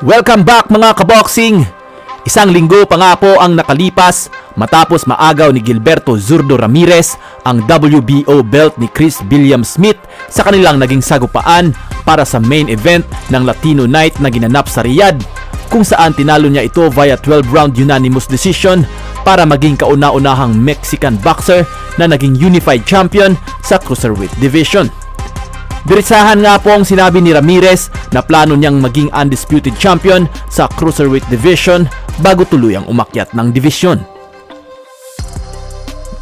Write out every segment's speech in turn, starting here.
Welcome back mga kaboxing! Isang linggo pa nga po ang nakalipas matapos maagaw ni Gilberto Zurdo Ramirez ang WBO belt ni Chris William Smith sa kanilang naging sagupaan para sa main event ng Latino Night na ginanap sa Riyadh kung saan tinalo niya ito via 12-round unanimous decision para maging kauna-unahang Mexican boxer na naging unified champion sa cruiserweight division. Diretsahan nga po ang sinabi ni Ramirez na plano niyang maging undisputed champion sa cruiserweight division bago tuluyang umakyat ng division.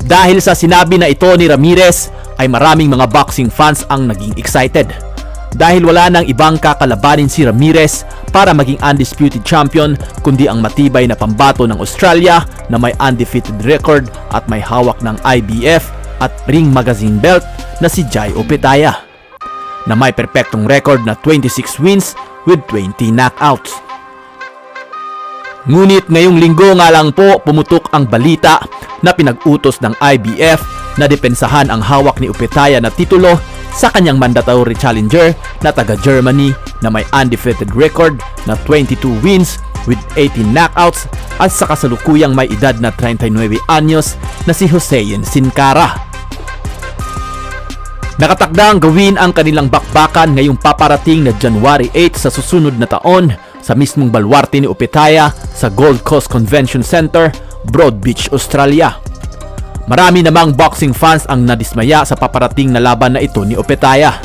Dahil sa sinabi na ito ni Ramirez ay maraming mga boxing fans ang naging excited. Dahil wala nang ibang kakalabanin si Ramirez para maging undisputed champion kundi ang matibay na pambato ng Australia na may undefeated record at may hawak ng IBF at Ring Magazine belt na si Jai Opetaya na may perpektong record na 26 wins with 20 knockouts. Ngunit ngayong linggo nga lang po pumutok ang balita na pinag-utos ng IBF na depensahan ang hawak ni Upetaya na titulo sa kanyang mandatory challenger na taga Germany na may undefeated record na 22 wins with 18 knockouts at sa kasalukuyang may edad na 39 anyos na si Hussein Sincara. Nakatakdang gawin ang kanilang bakbakan ngayong paparating na January 8 sa susunod na taon sa mismong balwarte ni Opetaya sa Gold Coast Convention Center, Broad Beach, Australia. Marami namang boxing fans ang nadismaya sa paparating na laban na ito ni Opetaya.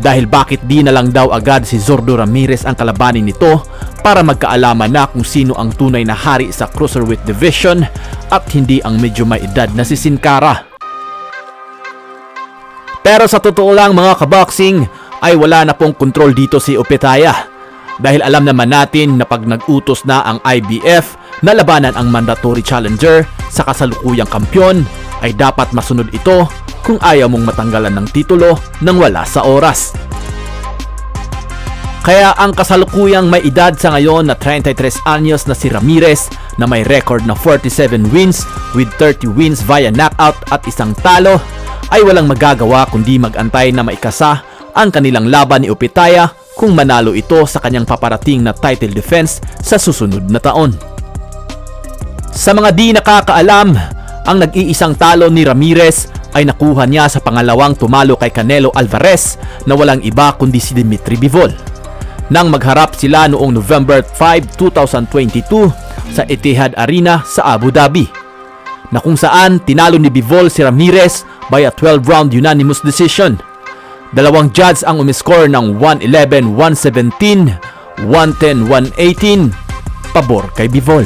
Dahil bakit di na lang daw agad si Zordo Ramirez ang kalabanin nito para magkaalaman na kung sino ang tunay na hari sa cruiserweight division at hindi ang medyo may edad na si Sin Cara. Pero sa totoo lang mga kaboxing ay wala na pong kontrol dito si Opetaya. Dahil alam naman natin na pag nag-utos na ang IBF na labanan ang mandatory challenger sa kasalukuyang kampyon ay dapat masunod ito kung ayaw mong matanggalan ng titulo nang wala sa oras. Kaya ang kasalukuyang may edad sa ngayon na 33 anyos na si Ramirez na may record na 47 wins with 30 wins via knockout at isang talo ay walang magagawa kundi magantay na maikasa ang kanilang laban ni Upitaya kung manalo ito sa kanyang paparating na title defense sa susunod na taon. Sa mga di nakakaalam, ang nag-iisang talo ni Ramirez ay nakuha niya sa pangalawang tumalo kay Canelo Alvarez na walang iba kundi si Dimitri Bivol. Nang magharap sila noong November 5, 2022 sa Etihad Arena sa Abu Dhabi na kung saan tinalo ni Bivol si Ramirez by a 12-round unanimous decision. Dalawang judge ang umiscore ng 111-117, 110-118 pabor kay Bivol.